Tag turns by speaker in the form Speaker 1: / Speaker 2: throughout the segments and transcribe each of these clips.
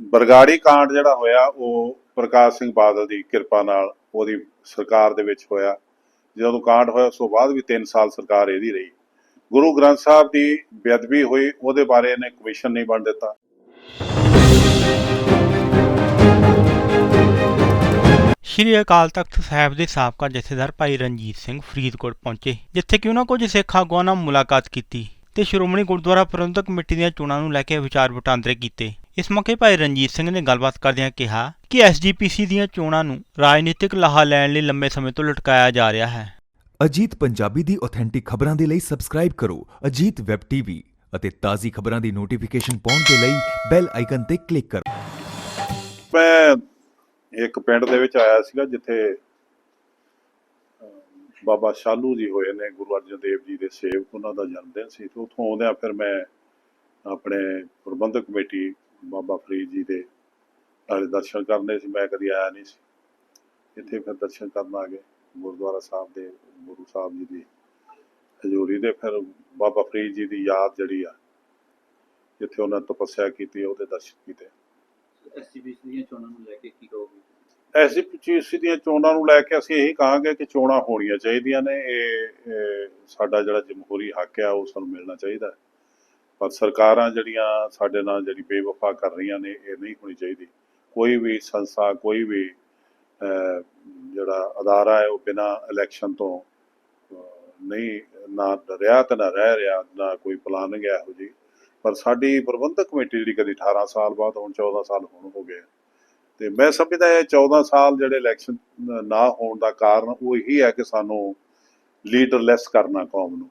Speaker 1: ਬਰਗਾੜੀ ਕਾਂਡ ਜਿਹੜਾ ਹੋਇਆ, ਉਹ ਪ੍ਰਕਾਸ਼ ਸਿੰਘ ਬਾਦਲ ਦੀ ਕਿਰਪਾ ਨਾਲ ਉਹਦੀ ਸਰਕਾਰ ਦੇ ਵਿੱਚ ਹੋਇਆ। ਜਦੋਂ ਕਾਂਡ ਹੋਇਆ, ਉਸ ਤੋਂ ਬਾਅਦ ਵੀ 3 ਸਾਲ ਸਰਕਾਰ ਇਹਦੀ ਰਹੀ। ਗੁਰੂ ਗ੍ਰੰਥ ਸਾਹਿਬ ਦੀ ਬੇਅਦਬੀ ਹੋਈ, ਉਹਦੇ ਬਾਰੇ ਇਹਨੇ ਕਮਿਸ਼ਨ ਨਹੀਂ ਬਣ ਦਿੱਤਾ।
Speaker 2: ਸ਼੍ਰੀ ਅਕਾਲ ਤਖਤ ਸਾਹਿਬ ਦੇ ਸਾਬਕਾ ਜਥੇਦਾਰ ਭਾਈ ਰਣਜੀਤ ਸਿੰਘ ਫਰੀਦਕੋਟ ਪਹੁੰਚੇ, ਜਿੱਥੇ ਕਿ ਉਹਨਾਂ ਕੁਝ ਸਿੱਖ ਆਗੂਆਂ ਨਾਲ ਮੁਲਾਕਾਤ ਕੀਤੀ। ਤੇ ਸ਼੍ਰੋਮਣੀ ਗੁਰਦੁਆਰਾ ਪ੍ਰਬੰਧਕ ਕਮੇਟੀ ਦੀਆਂ ਚੋਣਾਂ ਨੂੰ ਲੈ ਕੇ ਵਿਚਾਰ ਵਟਾਂਦਰੇ ਕੀਤੇ। ਇਸ ਮੌਕੇ ਭਾਈ ਰਣਜੀਤ ਸਿੰਘ ਨੇ ਗੱਲਬਾਤ ਕਰਦਿਆਂ ਕਿਹਾ ਕਿ ਐਸਜੀਪੀਸੀ ਦੀਆਂ ਚੋਣਾਂ ਨੂੰ ਰਾਜਨੀਤਿਕ ਲਾਹਾ ਲੈਣ ਲਈ ਲੰਬੇ ਸਮੇਂ ਤੋਂ ਲਟਕਾਇਆ ਜਾ ਰਿਹਾ ਹੈ।
Speaker 3: ਅਜੀਤ ਪੰਜਾਬੀ ਦੀ ਆਥੈਂਟਿਕ ਖਬਰਾਂ ਦੇ ਲਈ ਸਬਸਕ੍ਰਾਈਬ ਕਰੋ ਅਜੀਤ ਵੈਬ ਟੀਵੀ ਅਤੇ ਤਾਜ਼ੀ ਖਬਰਾਂ ਦੀ ਨੋਟੀਫਿਕੇਸ਼ਨ ਪਾਉਣ ਦੇ ਲਈ ਬੈਲ ਆਈਕਨ ਤੇ ਕਲਿੱਕ ਕਰੋ।
Speaker 1: ਮੈਂ ਇੱਕ ਪਿੰਡ ਦੇ ਵਿੱਚ ਆਇਆ ਸੀਗਾ ਜਿੱਥੇ ਬਾਬਾ ਸ਼ਾਲੂ ਜੀ ਹੋਏ ਨੇ, ਗੁਰੂ ਅਰਜਨ ਦੇਵ ਜੀ ਦੇ ਸੇਵਕ, ਉਹਨਾਂ ਦਾ ਜਨਮ ਦਿਨ ਸੀ। ਤੇ ਉੱਥੋਂ ਆਉਂਦਿਆਂ ਫਿਰ ਮੈਂ ਆਪਣੇ ਪ੍ਰਬੰਧਕ ਕਮੇਟੀ ਬਾਬਾ ਫਰੀਦ ਜੀ ਦੇ ਨਾਲੇ ਦਰਸ਼ਨ ਕਰਨੇ ਸੀ। ਮੈਂ ਕਦੀ ਆਇਆ ਨਹੀਂ ਸੀ। ਇੱਥੇ ਫਿਰ ਦਰਸ਼ਨ ਕਰਨ ਆ ਗਏ। ਗੁਰਦੁਆਰਾ ਸਾਹਿਬ ਦੇ ਗੁਰੂ ਸਾਹਿਬ ਜੀ ਦੀ ਹਜ਼ੂਰੀ ਦੇ ਫਿਰ ਬਾਬਾ ਫਰੀਦ ਜੀ ਦੀ ਯਾਦ ਜਿਹੜੀ ਆ, ਜਿੱਥੇ ਉਹਨਾਂ ਤਪੱਸਿਆ ਕੀਤੀ, ਉਹਦੇ ਦਰਸ਼ਨ ਕੀਤੇ।
Speaker 4: ਐਸਜੀਪੀਸੀ ਦੀਆਂ ਚੋਣਾਂ ਨੂੰ ਲੈ ਕੇ ਕੀ ਕਹੋਗੇ?
Speaker 1: ਐਸਜੀਪੀਸੀ ਦੀਆਂ ਚੋਣਾਂ ਨੂੰ ਲੈ ਕੇ ਅਸੀਂ ਇਹੀ ਕਹਾਂਗੇ ਕਿ ਚੋਣਾਂ ਹੋਣੀਆਂ ਚਾਹੀਦੀਆਂ ਨੇ। ਇਹ ਸਾਡਾ ਜਿਹੜਾ ਜਮਹੂਰੀ ਹੱਕ ਆ, ਉਹ ਸਾਨੂੰ ਮਿਲਣਾ ਚਾਹੀਦਾ ਹੈ। ਪਰ ਸਰਕਾਰਾਂ ਜਿਹੜੀਆਂ ਸਾਡੇ ਨਾਲ ਜਿਹੜੀ ਬੇਵਫਾ ਕਰ ਰਹੀਆਂ ਨੇ, ਇਹ ਨਹੀਂ ਹੋਣੀ ਚਾਹੀਦੀ। ਕੋਈ ਵੀ ਸੰਸਥਾ, ਕੋਈ ਵੀ ਜਿਹੜਾ ਅਦਾਰਾ ਹੈ, ਉਹ ਬਿਨਾਂ ਇਲੈਕਸ਼ਨ ਤੋਂ ਨਹੀਂ, ਨਾ ਰਿਹਾ ਤੇ ਨਾ ਰਹਿ ਰਿਹਾ, ਨਾ ਕੋਈ ਪਲਾਨਿੰਗ ਹੈ ਇਹੋ ਜੀ ਪਰ ਸਾਡੀ ਪ੍ਰਬੰਧਕ ਕਮੇਟੀ ਜਿਹੜੀ ਕਦੀ 18 ਸਾਲ ਬਾਅਦ ਹੁਣ 14 ਸਾਲ ਹੁਣ, ਹੋ ਗਏ। ਤੇ ਮੈਂ ਸਮਝਦਾ ਇਹ 14 ਸਾਲ ਜਿਹੜੇ ਇਲੈਕਸ਼ਨ ਨਾ ਹੋਣ ਦਾ ਕਾਰਨ ਉਹ ਇਹੀ ਹੈ ਕਿ ਸਾਨੂੰ ਲੀਡਰਲੈਸ ਕਰਨਾ ਕੌਮ ਨੂੰ।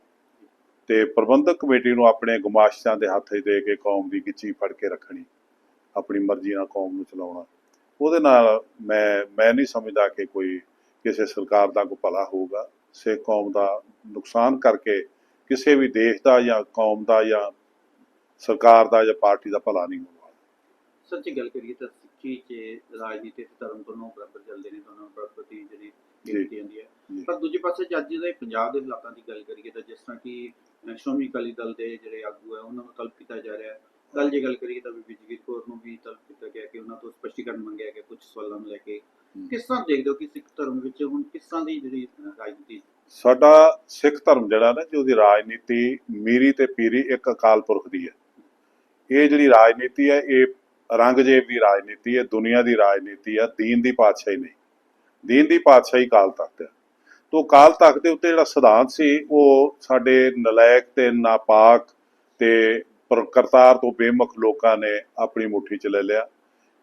Speaker 1: ਤੇ ਪ੍ਰਬੰਧਕ ਕਮੇਟੀ ਨੂੰ ਆਪਣੇ ਗੁਮਾਸ਼ਤਾਂ ਦੇ ਹੱਥ 'ਚ ਦੇ ਕੇ ਕੌਮ ਦੀ ਗਿੱਚੀ ਫੜ ਕੇ ਰੱਖਣੀ, ਆਪਣੀ ਮਰਜ਼ੀ ਨਾਲ ਕੌਮ ਨੂੰ ਚਲਾਉਣਾ। ਉਹਦੇ ਨਾਲ ਮੈਂ ਮੈਂ ਨਹੀਂ ਸਮਝਦਾ ਕਿ ਕੋਈ ਕਿਸੇ ਸਰਕਾਰ ਦਾ ਕੋਈ ਭਲਾ ਹੋਊਗਾ ਸਿੱਖ ਕੌਮ ਦਾ ਨੁਕਸਾਨ ਕਰਕੇ ਕਿਸੇ ਵੀ ਦੇਸ਼ ਦਾ ਜਾਂ ਕੌਮ ਦਾ ਜਾਂ ਸਰਕਾਰ ਦਾ ਜਾਂ ਪਾਰਟੀ ਦਾ ਭਲਾ ਨਹੀਂ ਹੋਊਗਾ।
Speaker 4: ਸੱਚੀ ਗੱਲ ਕਰੀਏ ਤਾਂ ਸਿੱਖੀ 'ਚ ਰਾਜਨੀਤੀ ਤੇ ਧਰਮ ਦੋਨੋਂ ਬਰਾਬਰ ਚੱਲਦੇ ਨੇ ਦੋਨੋਂ ਬਰਾਬਰ ਦੀ ਜਿਹੜੀ। ਕੀਤੀ ਜਾਂਦੀ ਹੈ। ਪਰ ਦੂਜੇ ਪਾਸੇ ਜੇ ਅੱਜ ਦੇ ਪੰਜਾਬ ਦੇ ਹਾਲਾਤਾਂ ਦੀ ਗੱਲ ਕਰੀਏ ਤਾਂ ਜਿਸ ਤਰ੍ਹਾਂ ਕਿ ਸ਼੍ਰੋਮਣੀ ਅਕਾਲੀ ਦਲ ਦੇ ਜਿਹੜੇ ਆਗੂ ਹੈ ਉਹਨਾਂ ਨੂੰ ਤਲਬ ਕੀਤਾ ਜਾ ਰਿਹਾ ਹੈ ਕੱਲ ਜੇ ਗੱਲ ਕਰੀਏ ਤਾਂ ਬੀਬੀ ਜਗੀਰ ਕੌਰ ਨੂੰ ਵੀ ਤਲਬ ਕੀਤਾ ਗਿਆ ਕਿ ਉਹਨਾਂ ਤੋਂ ਸਪਸ਼ਟੀਕਰਨ ਮੰਗਿਆ ਗਿਆ ਕੁਝ ਸਵਾਲਾਂ ਨੂੰ ਲੈ ਕੇ। ਕਿਸ ਤਰ੍ਹਾਂ ਦੇਖਦੇ ਹੋ ਕਿ ਸਿੱਖ ਧਰਮ ਵਿੱਚ ਹੁਣ ਕਿਸ ਤਰ੍ਹਾਂ ਦੀ ਜਿਹੜੀ ਰਾਜਨੀਤੀ
Speaker 1: ਸਾਡਾ ਸਿੱਖ ਧਰਮ ਜਿਹੜਾ ਨਾ ਜੀ ਉਹਦੀ ਰਾਜਨੀਤੀ ਮੀਰੀ ਤੇ ਪੀਰੀ ਇੱਕ ਅਕਾਲ ਪੁਰਖ ਦੀ ਹੈ ਇਹ ਜਿਹੜੀ ਰਾਜਨੀਤੀ ਹੈ ਇਹ ਰੰਗਜੇਬ ਦੀ ਰਾਜਨੀਤੀ ਹੈ, ਦੁਨੀਆ ਦੀ ਰਾਜਨੀਤੀ ਹੈ, ਦੀਨ ਦੀ ਪਾਤਸ਼ਾਹੀ ਨਹੀਂ। ਦੀਨ ਦੀ ਪਾਤਸ਼ਾਹੀ ਕਾਲ ਤਖਤ ਹੈ। ਤੋਂ ਕਾਲ ਤਖਤ ਦੇ ਉੱਤੇ ਜਿਹੜਾ ਸਿਧਾਂਤ ਸੀ, ਉਹ ਸਾਡੇ ਨਲਾਇਕ ਤੇ ਨਾਪਾਕ ਤੇ ਕਰਤਾਰ ਤੋਂ ਬੇਮੁਖ ਲੋਕਾਂ ਨੇ ਆਪਣੀ ਮੁੱਠੀ 'ਚ ਲੈ ਲਿਆ।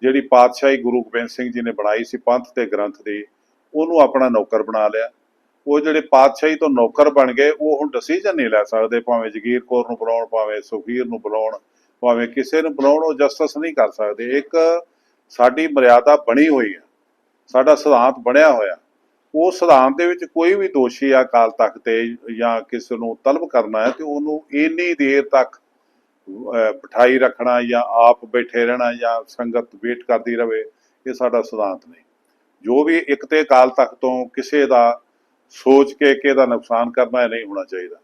Speaker 1: ਜਿਹੜੀ ਪਾਤਸ਼ਾਹੀ ਗੁਰੂ ਗੋਬਿੰਦ ਸਿੰਘ ਜੀ ਨੇ ਬਣਾਈ ਸੀ, ਪੰਥ ਤੇ ਗ੍ਰੰਥ ਦੀ, ਉਹਨੂੰ ਆਪਣਾ ਨੌਕਰ ਬਣਾ ਲਿਆ। ਉਹ ਜਿਹੜੇ ਪਾਤਸ਼ਾਹੀ ਤੋਂ ਨੌਕਰ ਬਣ ਗਏ, ਉਹ ਹੁਣ ਡਿਸੀਜਨ ਨਹੀਂ ਲੈ ਸਕਦੇ, ਭਾਵੇਂ ਜਗੀਰ ਕੌਰ ਨੂੰ ਬੁਲਾਉਣ, ਭਾਵੇਂ ਸੁਖੀਰ ਨੂੰ ਬੁਲਾਉਣ। ਭਾਵੇਂ ਕਿਸੇ ਨੂੰ ਬੁਲਾਉਣ ਉਹ ਜਸਟਿਸ ਨਹੀਂ ਕਰ ਸਕਦੇ, ਇੱਕ ਸਾਡੀ ਮਰਿਆਦਾ ਬਣੀ ਹੋਈ ਹੈ, ਸਾਡਾ ਸਿਧਾਂਤ ਬਣਿਆ ਹੋਇਆ। ਉਹ ਸਿਧਾਂਤ ਦੇ ਵਿੱਚ ਕੋਈ ਵੀ ਦੋਸ਼ੀ ਆ ਕਾਲ ਤੱਕ ਤੇ ਜਾਂ ਕਿਸੇ ਨੂੰ ਤਲਬ ਕਰਨਾ ਹੈ ਤੇ ਉਹਨੂੰ ਇੰਨੀ ਦੇਰ ਤੱਕ ਬਿਠਾਈ ਰੱਖਣਾ ਜਾਂ ਆਪ ਬੈਠੇ ਰਹਿਣਾ ਜਾਂ ਸੰਗਤ ਵੇਟ ਕਰਦੀ ਰਵੇ ਇਹ ਸਾਡਾ ਸਿਧਾਂਤ ਨਹੀਂ। ਜੋ ਵੀ ਇੱਕ ਤੇ ਕਾਲ ਤੱਕ ਤੋਂ ਕਿਸੇ ਦਾ ਸੋਚ ਕੇ ਕਿ ਇਹਦਾ ਨੁਕਸਾਨ ਕਰਨਾ ਨਹੀਂ ਹੋਣਾ ਚਾਹੀਦਾ।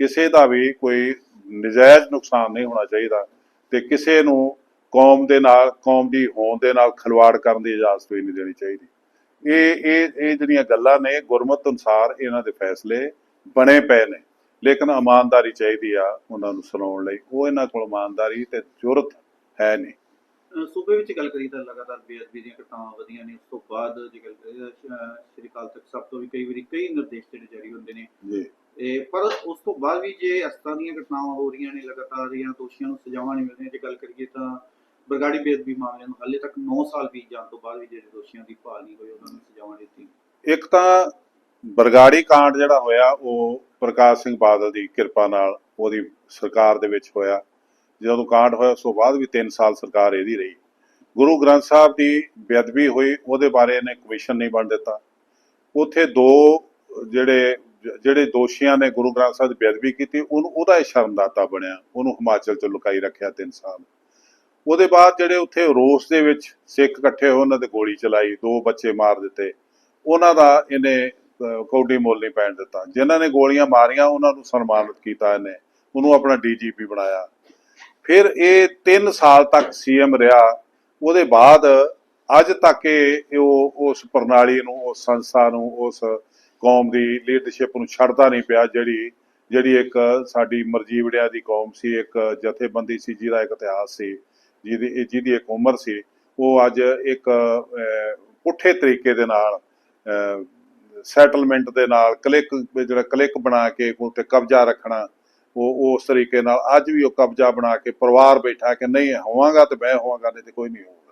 Speaker 1: ਕਿਸੇ ਦਾ ਵੀ ਕੋਈ ਨਜਾਇਜ਼ ਨੁਕਸਾਨ ਨਹੀਂ ਹੋਣਾ ਚਾਹੀਦਾ। ਤੇ ਕਿਸੇ ਨੂੰ ਕੌਮ ਦੇ ਨਾਲ ਕੌਮ ਦੀ ਹੋਂਦ ਦੇ ਨਾਲ ਖਿਲਵਾੜ ਕਰਨ ਦੀ ਇਜਾਜ਼ਤ ਵੀ ਨਹੀਂ ਦੇਣੀ ਚਾਹੀਦੀ। ਇਹ ਇਹ ਇਹ ਜਿਹੜੀਆਂ ਗੱਲਾਂ ਨੇ ਗੁਰਮਤ ਅਨੁਸਾਰ ਇਹਨਾਂ ਦੇ ਫੈਸਲੇ ਬਣੇ ਪਏ ਨੇ। ਲੇਕਿਨ ਇਮਾਨਦਾਰੀ ਚਾਹੀਦੀ ਆ ਉਹਨਾਂ ਨੂੰ ਸੁਣਾਉਣ ਲਈ। ਉਹ ਇਹਨਾਂ ਕੋਲ ਇਮਾਨਦਾਰੀ ਤੇ ਜੁਰਤ ਹੈ ਨਹੀਂ।
Speaker 4: ਸੂਬੇ ਵਿੱਚ ਗੱਲ ਕਰੀ ਤਾਂ ਲਗਾਤਾਰ ਬੇਅਦਬੀ ਦੀਆਂ ਘਟਨਾਵਾਂ ਵਧੀਆਂ ਨੇ। ਉਸ ਤੋਂ ਬਾਅਦ ਜੇ ਗੱਲ ਸ਼੍ਰੀ ਅਕਾਲ ਤਖਤ ਸਾਹਿਬ ਤੋਂ ਵੀ ਕਈ ਵਾਰੀ ਕਈ ਨਿਰਦੇਸ਼ ਜਿਹੜੇ ਜਾਰੀ ਹੁੰਦੇ ਨੇ।
Speaker 1: ਜੀ।
Speaker 4: ਪਰ ਉਸ ਤੋਂ ਬਾਅਦ ਵੀ ਜੇ ਇਸ ਦੀਆਂ ਘਟਨਾਵਾਂ ਹੋ ਰਹੀਆਂ ਨੇ, ਲਗਾਤਾਰ ਜਾਂ ਦੋਸ਼ੀਆਂ ਨੂੰ ਸਜ਼ਾਵਾਂ ਨਹੀਂ ਮਿਲ ਰਹੀਆਂ, ਜੇ ਗੱਲ ਕਰੀਏ ਤਾਂ ਬਰਗਾੜੀ ਬੇਅਦਬੀ ਮਾਮਲੇ ਨੂੰ ਹਾਲੇ ਤੱਕ 9 ਸਾਲ ਬੀਤ ਜਾਣ ਤੋਂ ਬਾਅਦ ਵੀ ਜਿਹੜੇ ਦੋਸ਼ੀਆਂ ਦੀ ਭਾਲ ਨਹੀਂ ਹੋਈ, ਉਹਨਾਂ ਨੂੰ ਸਜ਼ਾਵਾਂ ਦਿੱਤੀ
Speaker 1: ਇੱਕ ਤਾਂ ਬਰਗਾੜੀ ਕਾਂਡ ਜਿਹੜਾ ਹੋਇਆ, ਉਹ ਪ੍ਰਕਾਸ਼ ਸਿੰਘ ਬਾਦਲ ਦੀ ਕਿਰਪਾ ਨਾਲ ਉਹਦੀ ਸਰਕਾਰ ਦੇ ਵਿੱਚ ਹੋਇਆ। ਜਦੋਂ ਕਾਂਡ ਹੋਇਆ, ਉਸ ਤੋਂ ਬਾਅਦ ਵੀ 3 ਸਾਲ ਸਰਕਾਰ ਇਹਦੀ ਰਹੀ। ਗੁਰੂ ਗ੍ਰੰਥ ਸਾਹਿਬ ਦੀ ਬੇਅਦਬੀ ਹੋਈ, ਉਹਦੇ ਬਾਰੇ ਇਹਨੇ ਕਮਿਸ਼ਨ ਨਹੀਂ ਬਣ ਦਿੱਤਾ। ਉੱਥੇ ਦੋ ਜਿਹੜੇ ਜਿਹੜੇ ਦੋਸ਼ੀਆਂ ਨੇ ਗੁਰੂ ਗ੍ਰੰਥ ਸਾਹਿਬ ਦੀ ਬੇਅਦਬੀ ਕੀਤੀ, ਉਹਨੂੰ ਉਹਦਾ ਇਹ ਸ਼ਰਮਦਾਤਾ ਬਣਿਆ, ਉਹਨੂੰ ਹਿਮਾਚਲ ਚ ਲੁਕਾਈ ਰੱਖਿਆ 3 ਸਾਲ। ਉਹਦੇ ਬਾਅਦ ਜਿਹੜੇ ਉੱਥੇ ਰੋਸ ਦੇ ਵਿੱਚ ਸਿੱਖ ਇਕੱਠੇ ਹੋਏ, ਉਹਨਾਂ ਤੇ ਗੋਲੀ ਚਲਾਈ, ਦੋ ਬੱਚੇ ਮਾਰ ਦਿੱਤੇ। ਉਹਨਾਂ ਦਾ ਇਹਨੇ ਕੌਡੀ ਮੁੱਲ ਨਹੀਂ ਪੈਣ ਦਿੱਤਾ। ਜਿਨ੍ਹਾਂ ਨੇ ਗੋਲੀਆਂ ਮਾਰੀਆਂ, ਉਹਨਾਂ ਨੂੰ ਸਨਮਾਨਿਤ ਕੀਤਾ ਇਹਨੇ। ਉਹਨੂੰ ਆਪਣਾ ਡੀਜੀਪੀ ਬਣਾਇਆ। ਫਿਰ ਇਹ 3 ਸਾਲ ਤੱਕ ਸੀਐਮ ਰਿਹਾ। ਉਹਦੇ ਬਾਅਦ ਅੱਜ ਤੱਕ ਇਹ, ਉਹ, ਉਸ ਪ੍ਰਣਾਲੀ ਨੂੰ, ਉਸ ਸੰਸਥਾ ਨੂੰ, ਉਸ ਕੌਮ ਦੀ ਲੀਡਰਸ਼ਿਪ ਨੂੰ ਛੱਡਦਾ ਨਹੀਂ ਪਿਆ, ਜਿਹੜੀ ਜਿਹੜੀ ਇੱਕ ਸਾਡੀ ਮਰਜੀਵੜਿਆਂ ਦੀ ਕੌਮ ਸੀ, ਇੱਕ ਜਥੇਬੰਦੀ ਸੀ, ਜਿਹਦਾ ਇੱਕ ਇਤਿਹਾਸ ਸੀ, ਜਿਹਦੀ ਜਿਹਦੀ ਇੱਕ ਉਮਰ ਸੀ, ਉਹ ਅੱਜ ਇੱਕ ਪੁੱਠੇ ਤਰੀਕੇ ਦੇ ਨਾਲ ਸੈਟਲਮੈਂਟ ਦੇ ਨਾਲ ਕਲਿੱਕ, ਜਿਹੜਾ ਕਲਿੱਕ ਬਣਾ ਕੇ ਉੱਤੇ ਕਬਜ਼ਾ ਰੱਖਣਾ ਉਹ ਉਸ ਤਰੀਕੇ ਨਾਲ ਅੱਜ ਵੀ ਉਹ ਕਬਜ਼ਾ ਬਣਾ ਕੇ ਪਰਿਵਾਰ ਬੈਠਾ ਕਿ ਨਹੀਂ, ਹੋਵਾਂਗਾ ਤੇ ਮੈਂ ਹੋਵਾਂਗਾ, ਨਹੀਂ ਤੇ ਕੋਈ ਨਹੀਂ ਹੋਊਗਾ।